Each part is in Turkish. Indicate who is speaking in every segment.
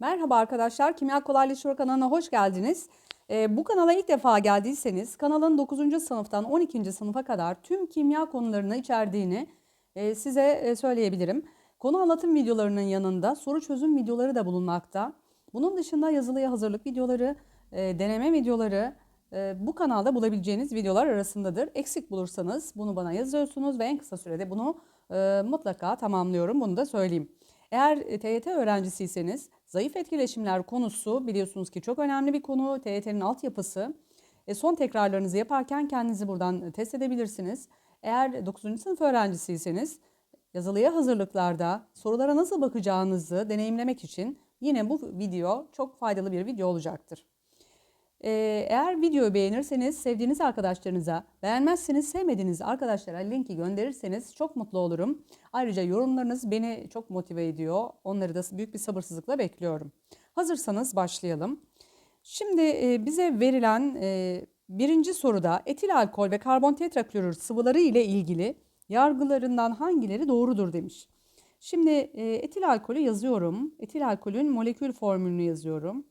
Speaker 1: Merhaba arkadaşlar, Kimya Kolaylaşıyor kanalına hoş geldiniz. Ee, bu kanala ilk defa geldiyseniz kanalın 9. sınıftan 12. sınıfa kadar tüm kimya konularını içerdiğini e, size e, söyleyebilirim. Konu anlatım videolarının yanında soru çözüm videoları da bulunmakta. Bunun dışında yazılıya hazırlık videoları, e, deneme videoları e, bu kanalda bulabileceğiniz videolar arasındadır. Eksik bulursanız bunu bana yazıyorsunuz ve en kısa sürede bunu e, mutlaka tamamlıyorum. Bunu da söyleyeyim. Eğer e, TYT öğrencisiyseniz zayıf etkileşimler konusu biliyorsunuz ki çok önemli bir konu. TYT'nin altyapısı. E, son tekrarlarınızı yaparken kendinizi buradan test edebilirsiniz. Eğer 9. sınıf öğrencisiyseniz yazılıya hazırlıklarda sorulara nasıl bakacağınızı deneyimlemek için yine bu video çok faydalı bir video olacaktır. Ee, eğer videoyu beğenirseniz sevdiğiniz arkadaşlarınıza, beğenmezseniz sevmediğiniz arkadaşlara linki gönderirseniz çok mutlu olurum. Ayrıca yorumlarınız beni çok motive ediyor. Onları da büyük bir sabırsızlıkla bekliyorum. Hazırsanız başlayalım. Şimdi e, bize verilen e, birinci soruda etil alkol ve karbon tetraklorür sıvıları ile ilgili yargılarından hangileri doğrudur demiş. Şimdi e, etil alkolü yazıyorum. Etil alkolün molekül formülünü yazıyorum.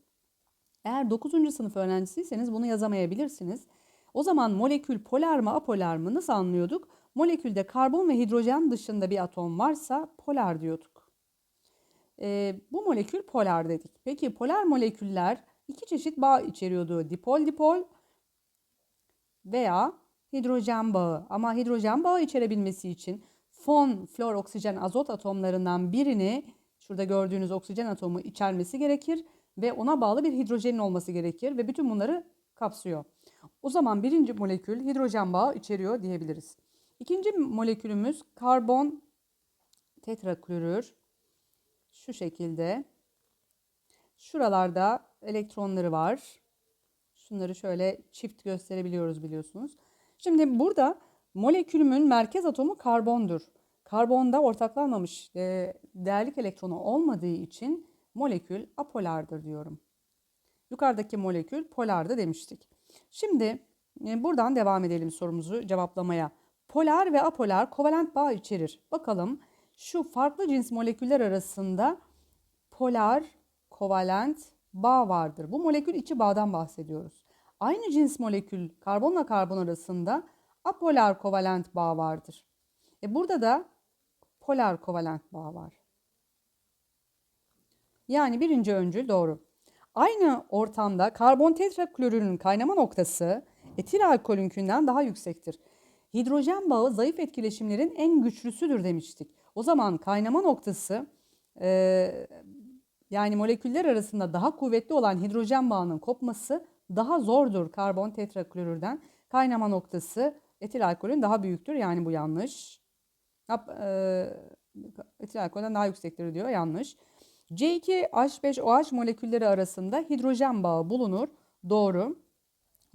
Speaker 1: Eğer 9. sınıf öğrencisiyseniz bunu yazamayabilirsiniz. O zaman molekül polar mı apolar mı nasıl anlıyorduk? Molekülde karbon ve hidrojen dışında bir atom varsa polar diyorduk. E, bu molekül polar dedik. Peki polar moleküller iki çeşit bağ içeriyordu. Dipol dipol veya hidrojen bağı. Ama hidrojen bağı içerebilmesi için fon, flor, oksijen, azot atomlarından birini şurada gördüğünüz oksijen atomu içermesi gerekir ve ona bağlı bir hidrojenin olması gerekir ve bütün bunları kapsıyor. O zaman birinci molekül hidrojen bağı içeriyor diyebiliriz. İkinci molekülümüz karbon tetraklorür. Şu şekilde. Şuralarda elektronları var. Şunları şöyle çift gösterebiliyoruz biliyorsunuz. Şimdi burada molekülümün merkez atomu karbondur. Karbonda ortaklanmamış e, değerlik elektronu olmadığı için molekül apolardır diyorum. Yukarıdaki molekül polardı demiştik. Şimdi e, buradan devam edelim sorumuzu cevaplamaya. Polar ve apolar kovalent bağ içerir. Bakalım şu farklı cins moleküller arasında polar, kovalent bağ vardır. Bu molekül içi bağdan bahsediyoruz. Aynı cins molekül karbonla karbon arasında apolar kovalent bağ vardır. E burada da polar kovalent bağ var. Yani birinci öncül doğru. Aynı ortamda karbon tetraklorürün kaynama noktası etil alkolünkinden daha yüksektir. Hidrojen bağı zayıf etkileşimlerin en güçlüsüdür demiştik. O zaman kaynama noktası e, yani moleküller arasında daha kuvvetli olan hidrojen bağının kopması daha zordur karbon tetraklorürden. Kaynama noktası etil alkolün daha büyüktür yani bu yanlış. E, etil alkolden daha yüksektir diyor yanlış. C2H5OH molekülleri arasında hidrojen bağı bulunur. Doğru.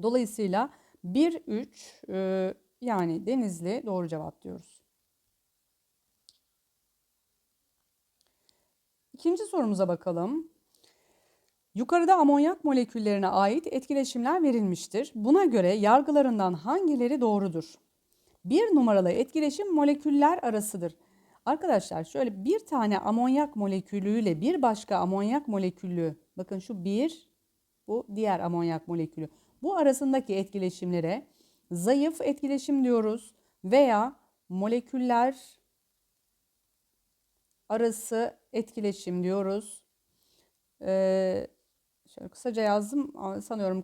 Speaker 1: Dolayısıyla 1-3 e, yani Denizli doğru cevap diyoruz. İkinci sorumuza bakalım. Yukarıda amonyak moleküllerine ait etkileşimler verilmiştir. Buna göre yargılarından hangileri doğrudur? Bir numaralı etkileşim moleküller arasıdır. Arkadaşlar şöyle bir tane amonyak molekülüyle bir başka amonyak molekülü bakın şu bir bu diğer amonyak molekülü. Bu arasındaki etkileşimlere zayıf etkileşim diyoruz veya moleküller arası etkileşim diyoruz. Ee, şöyle kısaca yazdım sanıyorum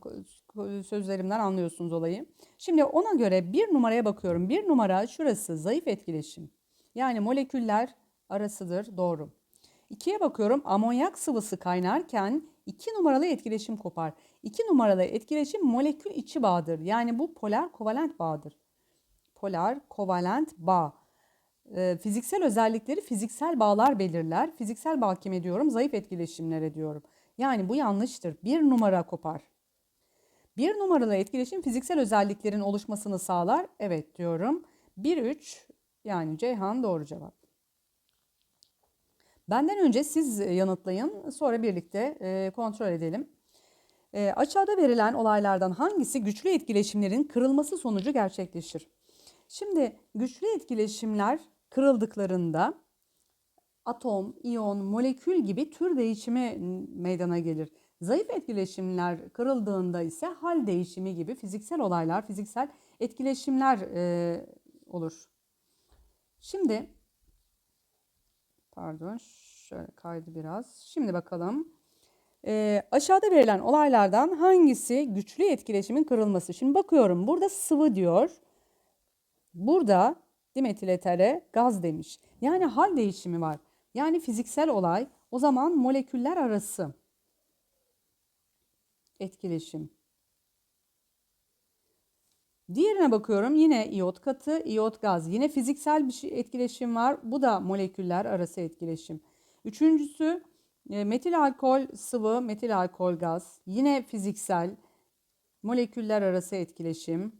Speaker 1: sözlerimden anlıyorsunuz olayı. Şimdi ona göre bir numaraya bakıyorum. Bir numara şurası zayıf etkileşim. Yani moleküller arasıdır. Doğru. İkiye bakıyorum. Amonyak sıvısı kaynarken iki numaralı etkileşim kopar. İki numaralı etkileşim molekül içi bağdır. Yani bu polar kovalent bağdır. Polar kovalent bağ. E, fiziksel özellikleri fiziksel bağlar belirler. Fiziksel bağ kim ediyorum? Zayıf etkileşimler ediyorum. Yani bu yanlıştır. Bir numara kopar. Bir numaralı etkileşim fiziksel özelliklerin oluşmasını sağlar. Evet diyorum. 1-3 yani Ceyhan doğru cevap. Benden önce siz yanıtlayın, sonra birlikte e, kontrol edelim. E, aşağıda verilen olaylardan hangisi güçlü etkileşimlerin kırılması sonucu gerçekleşir? Şimdi güçlü etkileşimler kırıldıklarında atom, iyon, molekül gibi tür değişimi meydana gelir. Zayıf etkileşimler kırıldığında ise hal değişimi gibi fiziksel olaylar, fiziksel etkileşimler e, olur. Şimdi pardon şöyle kaydı biraz. Şimdi bakalım. E, aşağıda verilen olaylardan hangisi güçlü etkileşimin kırılması? Şimdi bakıyorum burada sıvı diyor. Burada dimetil etere gaz demiş. Yani hal değişimi var. Yani fiziksel olay o zaman moleküller arası etkileşim. Diğerine bakıyorum yine iot katı, iot gaz. Yine fiziksel bir şey, etkileşim var. Bu da moleküller arası etkileşim. Üçüncüsü e, metil alkol sıvı, metil alkol gaz. Yine fiziksel moleküller arası etkileşim.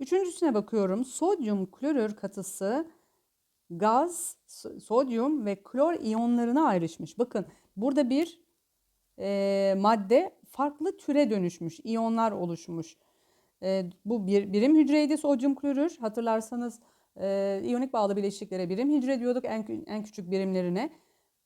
Speaker 1: Üçüncüsüne bakıyorum. Sodyum klorür katısı gaz, sodyum ve klor iyonlarına ayrışmış. Bakın burada bir e, madde farklı türe dönüşmüş, iyonlar oluşmuş. E, bu bir birim hücreydi sodyum klorür. Hatırlarsanız e, iyonik bağlı bileşiklere birim hücre diyorduk en, en küçük birimlerine.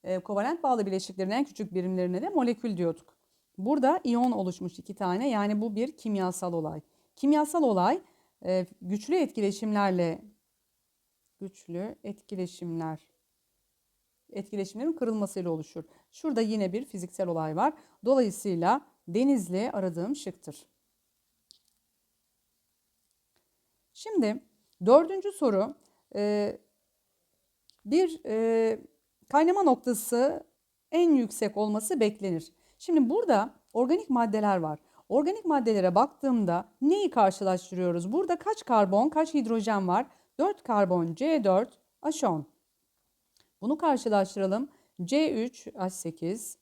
Speaker 1: E, kovalent bağlı bileşiklerin en küçük birimlerine de molekül diyorduk. Burada iyon oluşmuş iki tane yani bu bir kimyasal olay. Kimyasal olay e, güçlü etkileşimlerle güçlü etkileşimler etkileşimlerin kırılmasıyla oluşur. Şurada yine bir fiziksel olay var. Dolayısıyla denizli aradığım şıktır. Şimdi dördüncü soru e, bir e, kaynama noktası en yüksek olması beklenir. Şimdi burada organik maddeler var. Organik maddelere baktığımda neyi karşılaştırıyoruz? Burada kaç karbon, kaç hidrojen var? 4 karbon C4 H10. Bunu karşılaştıralım. C3 H8.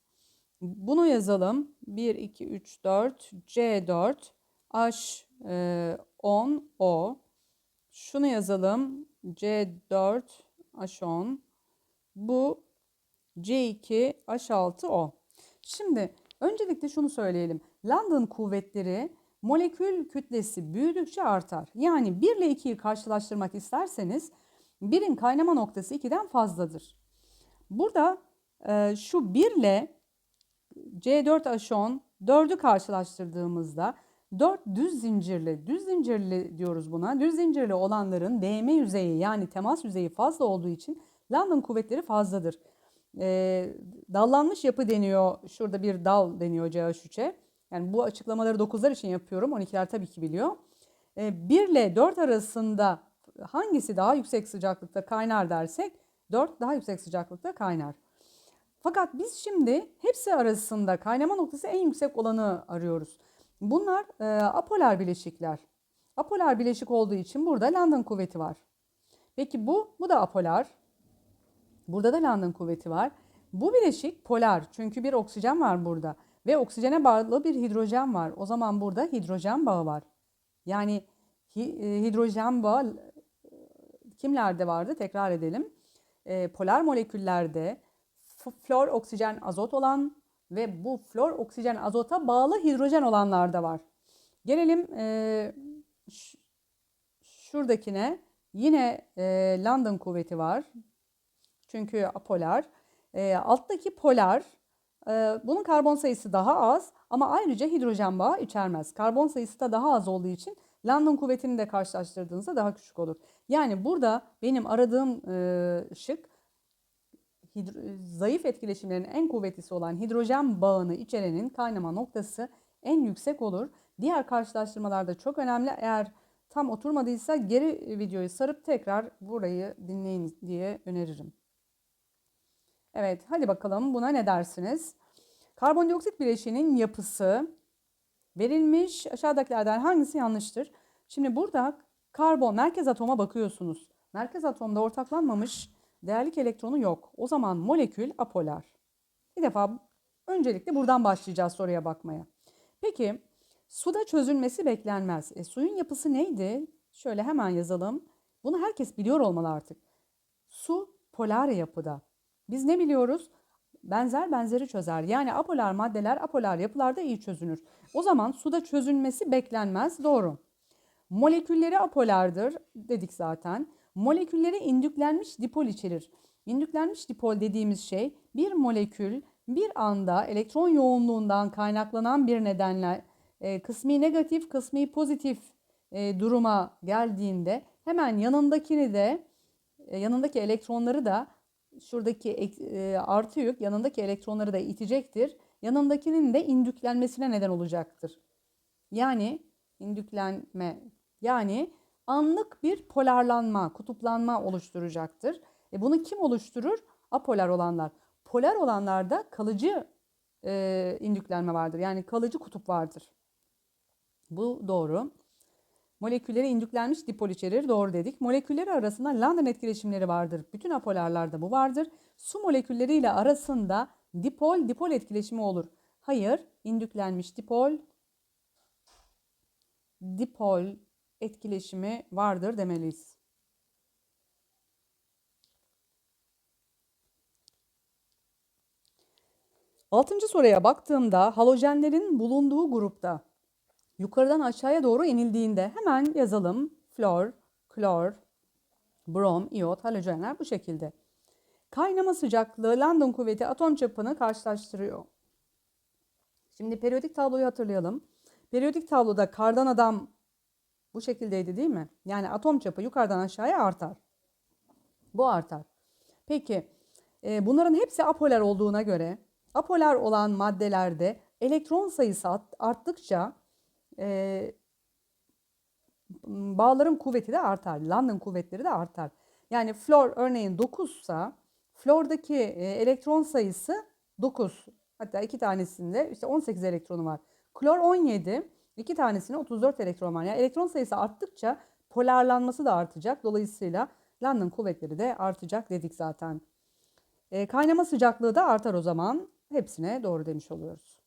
Speaker 1: Bunu yazalım. 1, 2, 3, 4 C4 H10 O. Şunu yazalım. C4 H10. Bu C2 H6 O. Şimdi öncelikle şunu söyleyelim. London kuvvetleri molekül kütlesi büyüdükçe artar. Yani 1 ile 2'yi karşılaştırmak isterseniz 1'in kaynama noktası 2'den fazladır. Burada e, şu 1 ile C4H10 4'ü karşılaştırdığımızda 4 düz zincirli, düz zincirli diyoruz buna. Düz zincirli olanların değme yüzeyi yani temas yüzeyi fazla olduğu için London kuvvetleri fazladır. E, dallanmış yapı deniyor. Şurada bir dal deniyor CH3'e. Yani bu açıklamaları 9'lar için yapıyorum. 12'ler tabii ki biliyor. E, 1 ile 4 arasında hangisi daha yüksek sıcaklıkta kaynar dersek 4 daha yüksek sıcaklıkta kaynar. Fakat biz şimdi hepsi arasında kaynama noktası en yüksek olanı arıyoruz. Bunlar e, apolar bileşikler. Apolar bileşik olduğu için burada London kuvveti var. Peki bu, bu da apolar. Burada da London kuvveti var. Bu bileşik polar çünkü bir oksijen var burada ve oksijene bağlı bir hidrojen var. O zaman burada hidrojen bağı var. Yani e, hidrojen bağı kimlerde vardı? Tekrar edelim. E, polar moleküllerde flor, oksijen, azot olan ve bu flor, oksijen, azota bağlı hidrojen olanlar da var. Gelelim e, şuradakine. Yine e, London kuvveti var. Çünkü apolar. E, alttaki polar e, bunun karbon sayısı daha az ama ayrıca hidrojen bağı içermez. Karbon sayısı da daha az olduğu için London kuvvetini de karşılaştırdığınızda daha küçük olur. Yani burada benim aradığım e, şık zayıf etkileşimlerin en kuvvetlisi olan hidrojen bağını içerenin kaynama noktası en yüksek olur. Diğer karşılaştırmalarda çok önemli. Eğer tam oturmadıysa geri videoyu sarıp tekrar burayı dinleyin diye öneririm. Evet hadi bakalım buna ne dersiniz? Karbondioksit bileşiğinin yapısı verilmiş. Aşağıdakilerden hangisi yanlıştır? Şimdi burada karbon merkez atoma bakıyorsunuz. Merkez atomda ortaklanmamış değerlik elektronu yok. O zaman molekül apolar. Bir defa öncelikle buradan başlayacağız soruya bakmaya. Peki suda çözülmesi beklenmez. E, suyun yapısı neydi? Şöyle hemen yazalım. Bunu herkes biliyor olmalı artık. Su polar yapıda. Biz ne biliyoruz? Benzer benzeri çözer. Yani apolar maddeler apolar yapılarda iyi çözünür. O zaman suda çözülmesi beklenmez. Doğru. Molekülleri apolardır dedik zaten. Molekülleri indüklenmiş dipol içerir. İndüklenmiş dipol dediğimiz şey bir molekül bir anda elektron yoğunluğundan kaynaklanan bir nedenle e, kısmi negatif, kısmi pozitif e, duruma geldiğinde hemen yanındakini de e, yanındaki elektronları da şuradaki e, artı yük yanındaki elektronları da itecektir. Yanındakinin de indüklenmesine neden olacaktır. Yani indüklenme yani anlık bir polarlanma, kutuplanma oluşturacaktır. E bunu kim oluşturur? Apolar olanlar. Polar olanlarda kalıcı e, indüklenme vardır. Yani kalıcı kutup vardır. Bu doğru. Molekülleri indüklenmiş dipol içerir. Doğru dedik. Molekülleri arasında London etkileşimleri vardır. Bütün apolarlarda bu vardır. Su molekülleriyle arasında dipol dipol etkileşimi olur. Hayır, indüklenmiş dipol dipol etkileşimi vardır demeliyiz. Altıncı soruya baktığımda halojenlerin bulunduğu grupta yukarıdan aşağıya doğru inildiğinde hemen yazalım. Flor, klor, brom, iot, halojenler bu şekilde. Kaynama sıcaklığı London kuvveti atom çapını karşılaştırıyor. Şimdi periyodik tabloyu hatırlayalım. Periyodik tabloda kardan adam bu şekildeydi değil mi? Yani atom çapı yukarıdan aşağıya artar. Bu artar. Peki e, bunların hepsi apolar olduğuna göre apolar olan maddelerde elektron sayısı arttıkça e, bağların kuvveti de artar. London kuvvetleri de artar. Yani flor örneğin 9 ise flordaki e, elektron sayısı 9. Hatta iki tanesinde işte 18 elektronu var. Klor 17. iki tanesinde 34 elektron var. Yani elektron sayısı arttıkça polarlanması da artacak. Dolayısıyla London kuvvetleri de artacak dedik zaten. E, kaynama sıcaklığı da artar o zaman. Hepsine doğru demiş oluyoruz.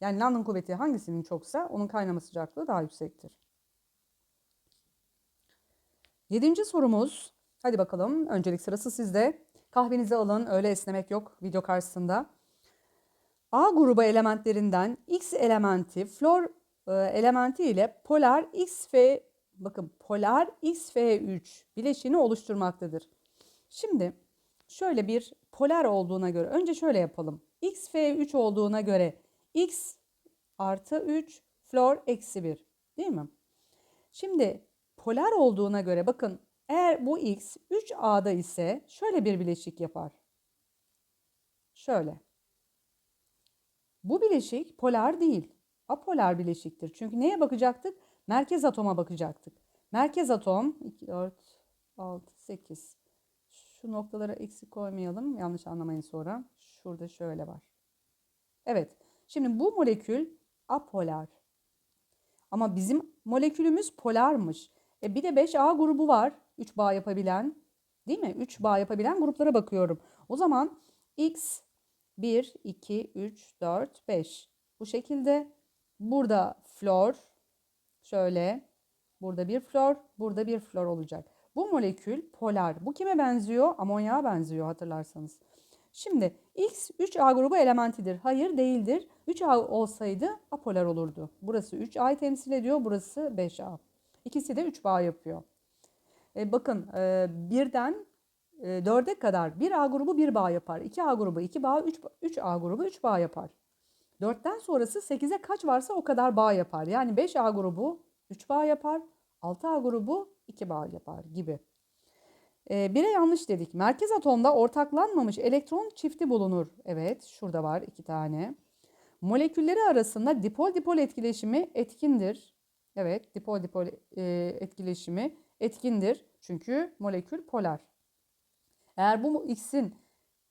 Speaker 1: Yani London kuvveti hangisinin çoksa onun kaynama sıcaklığı daha yüksektir. Yedinci sorumuz. Hadi bakalım. Öncelik sırası sizde. Kahvenizi alın. Öyle esnemek yok video karşısında. A grubu elementlerinden X elementi flor elementi ile polar XF bakın polar XF3 bileşiğini oluşturmaktadır. Şimdi şöyle bir polar olduğuna göre önce şöyle yapalım. XF3 olduğuna göre X artı 3 flor eksi 1 değil mi? Şimdi polar olduğuna göre bakın eğer bu X 3A'da ise şöyle bir bileşik yapar. Şöyle. Bu bileşik polar değil. Apolar bileşiktir. Çünkü neye bakacaktık? Merkez atoma bakacaktık. Merkez atom 2, 4, 6, 8. Şu noktalara eksik koymayalım. Yanlış anlamayın sonra. Şurada şöyle var. Evet. Şimdi bu molekül apolar. Ama bizim molekülümüz polarmış. E bir de 5A grubu var. 3 bağ yapabilen. Değil mi? 3 bağ yapabilen gruplara bakıyorum. O zaman X 1, 2, 3, 4, 5. Bu şekilde burada flor şöyle burada bir flor, burada bir flor olacak. Bu molekül polar. Bu kime benziyor? Amonyağa benziyor hatırlarsanız. Şimdi X 3A grubu elementidir. Hayır değildir. 3A olsaydı apolar olurdu. Burası 3A'yı temsil ediyor. Burası 5A. İkisi de 3 bağ yapıyor. E, bakın e, birden e, 4'e kadar 1A grubu 1 bağ yapar. 2A grubu 2 bağ, 3, 3A grubu 3 bağ yapar. 4'ten sonrası 8'e kaç varsa o kadar bağ yapar. Yani 5A grubu 3 bağ yapar. 6A grubu 2 bağ yapar gibi. E, bire yanlış dedik. Merkez atomda ortaklanmamış elektron çifti bulunur. Evet şurada var iki tane. Molekülleri arasında dipol dipol etkileşimi etkindir. Evet dipol dipol e, etkileşimi etkindir. Çünkü molekül polar. Eğer bu X'in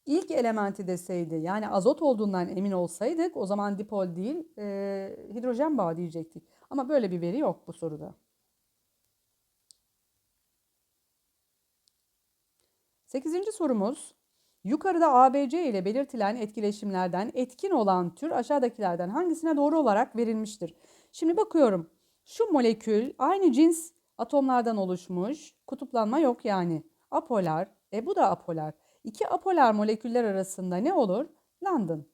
Speaker 1: ilk elementi deseydi yani azot olduğundan emin olsaydık o zaman dipol değil e, hidrojen bağı diyecektik. Ama böyle bir veri yok bu soruda. Sekizinci sorumuz. Yukarıda ABC ile belirtilen etkileşimlerden etkin olan tür aşağıdakilerden hangisine doğru olarak verilmiştir? Şimdi bakıyorum. Şu molekül aynı cins atomlardan oluşmuş. Kutuplanma yok yani. Apolar. E bu da apolar. İki apolar moleküller arasında ne olur? London.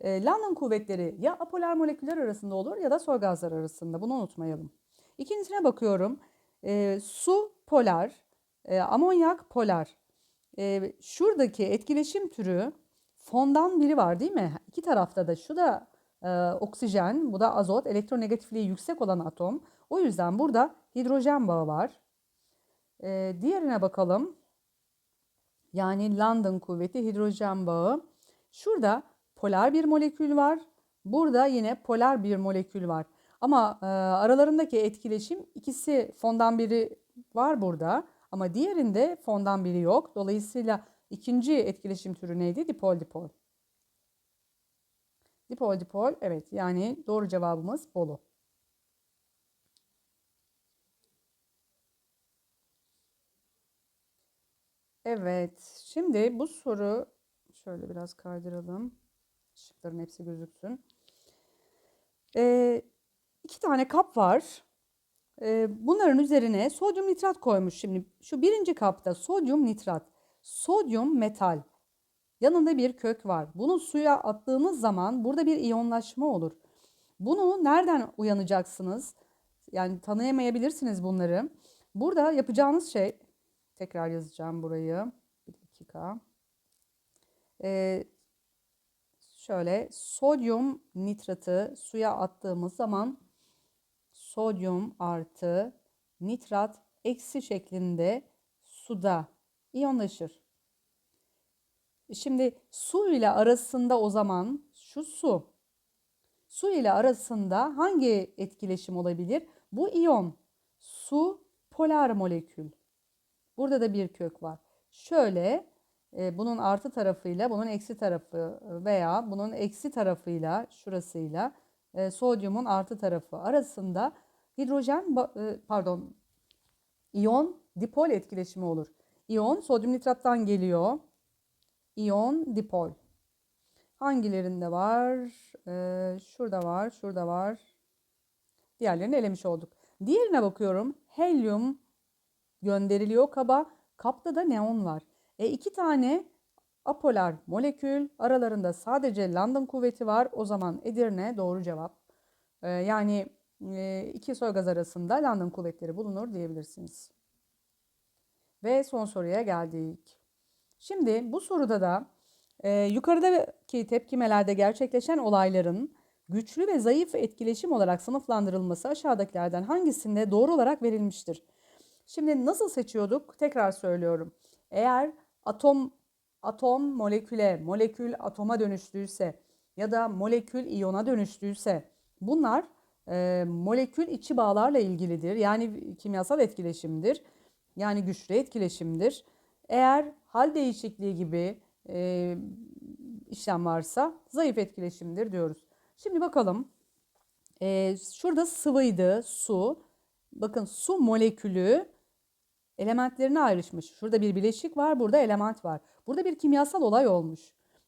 Speaker 1: E, London kuvvetleri ya apolar moleküller arasında olur ya da soy gazlar arasında. Bunu unutmayalım. İkincisine bakıyorum. E, su polar, e, amonyak polar. E, şuradaki etkileşim türü fondan biri var değil mi? İki tarafta da şu da e, oksijen, bu da azot, elektronegatifliği yüksek olan atom. O yüzden burada hidrojen bağı var. E, diğerine bakalım. Yani London kuvveti hidrojen bağı. Şurada polar bir molekül var. Burada yine polar bir molekül var. Ama e, aralarındaki etkileşim ikisi fondan biri var burada. Ama diğerinde fondan biri yok. Dolayısıyla ikinci etkileşim türü neydi? Dipol dipol. Dipol dipol evet yani doğru cevabımız Bolu. Evet şimdi bu soru şöyle biraz kaydıralım. Şıkların hepsi gözüksün. Ee, iki tane kap var. Ee, bunların üzerine sodyum nitrat koymuş. Şimdi şu birinci kapta sodyum nitrat, sodyum metal. Yanında bir kök var. Bunu suya attığınız zaman burada bir iyonlaşma olur. Bunu nereden uyanacaksınız? Yani tanıyamayabilirsiniz bunları. Burada yapacağınız şey, tekrar yazacağım burayı. Bir dakika. Ee, şöyle sodyum nitratı suya attığımız zaman sodyum artı nitrat eksi şeklinde suda iyonlaşır. Şimdi su ile arasında o zaman şu su. Su ile arasında hangi etkileşim olabilir? Bu iyon. Su polar molekül. Burada da bir kök var. Şöyle e, bunun artı tarafıyla bunun eksi tarafı veya bunun eksi tarafıyla şurasıyla e, sodyumun artı tarafı arasında hidrojen e, pardon iyon dipol etkileşimi olur. İyon sodyum nitrattan geliyor. İyon dipol. Hangilerinde var? Ee, şurada var, şurada var. Diğerlerini elemiş olduk. Diğerine bakıyorum. Helyum gönderiliyor kaba. Kapta da neon var. E iki tane apolar molekül aralarında sadece London kuvveti var. O zaman Edirne doğru cevap. Ee, yani e, iki soy gaz arasında London kuvvetleri bulunur diyebilirsiniz. Ve son soruya geldik. Şimdi bu soruda da e, yukarıdaki tepkimelerde gerçekleşen olayların güçlü ve zayıf etkileşim olarak sınıflandırılması aşağıdakilerden hangisinde doğru olarak verilmiştir? Şimdi nasıl seçiyorduk? Tekrar söylüyorum. Eğer atom atom moleküle, molekül atoma dönüştüyse ya da molekül iyona dönüştüyse bunlar e, molekül içi bağlarla ilgilidir. Yani kimyasal etkileşimdir. Yani güçlü etkileşimdir. Eğer hal değişikliği gibi e, işlem varsa zayıf etkileşimdir diyoruz. Şimdi bakalım. E, şurada sıvıydı su. Bakın su molekülü elementlerine ayrışmış. Şurada bir bileşik var, burada element var. Burada bir kimyasal olay olmuş.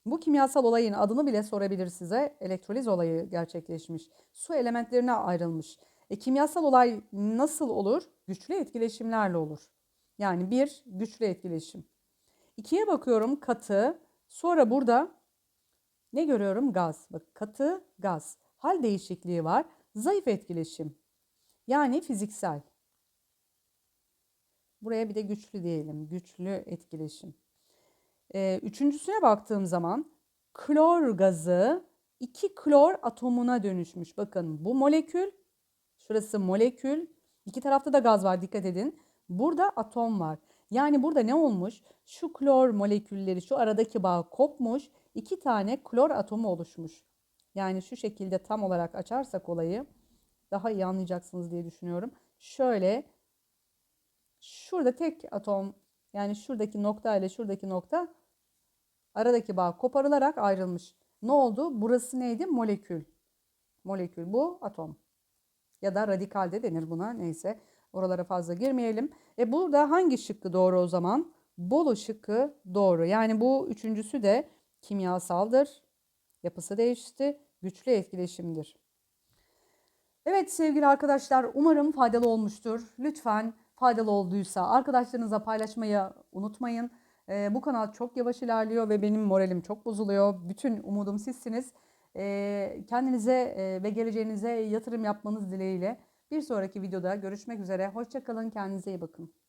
Speaker 1: Bu kimyasal olayın adını bile sorabilir size. Elektroliz olayı gerçekleşmiş. Su elementlerine ayrılmış. E, kimyasal olay nasıl olur? Güçlü etkileşimlerle olur. Yani bir güçlü etkileşim. İkiye bakıyorum katı. Sonra burada ne görüyorum? Gaz. Bak katı gaz. Hal değişikliği var. Zayıf etkileşim. Yani fiziksel. Buraya bir de güçlü diyelim. Güçlü etkileşim. Ee, üçüncüsüne baktığım zaman klor gazı iki klor atomuna dönüşmüş. Bakın bu molekül, şurası molekül. İki tarafta da gaz var dikkat edin. Burada atom var. Yani burada ne olmuş? Şu klor molekülleri, şu aradaki bağ kopmuş. iki tane klor atomu oluşmuş. Yani şu şekilde tam olarak açarsak olayı daha iyi anlayacaksınız diye düşünüyorum. Şöyle şurada tek atom yani şuradaki nokta ile şuradaki nokta aradaki bağ koparılarak ayrılmış. Ne oldu? Burası neydi? Molekül. Molekül bu atom. Ya da radikal de denir buna neyse. Oralara fazla girmeyelim. E burada hangi şıkkı doğru o zaman? Bolu şıkkı doğru. Yani bu üçüncüsü de kimyasaldır. Yapısı değişti. Güçlü etkileşimdir. Evet sevgili arkadaşlar umarım faydalı olmuştur. Lütfen faydalı olduysa arkadaşlarınızla paylaşmayı unutmayın. Ee, bu kanal çok yavaş ilerliyor ve benim moralim çok bozuluyor. Bütün umudum sizsiniz. Ee, kendinize e, ve geleceğinize yatırım yapmanız dileğiyle. Bir sonraki videoda görüşmek üzere. Hoşçakalın, kendinize iyi bakın.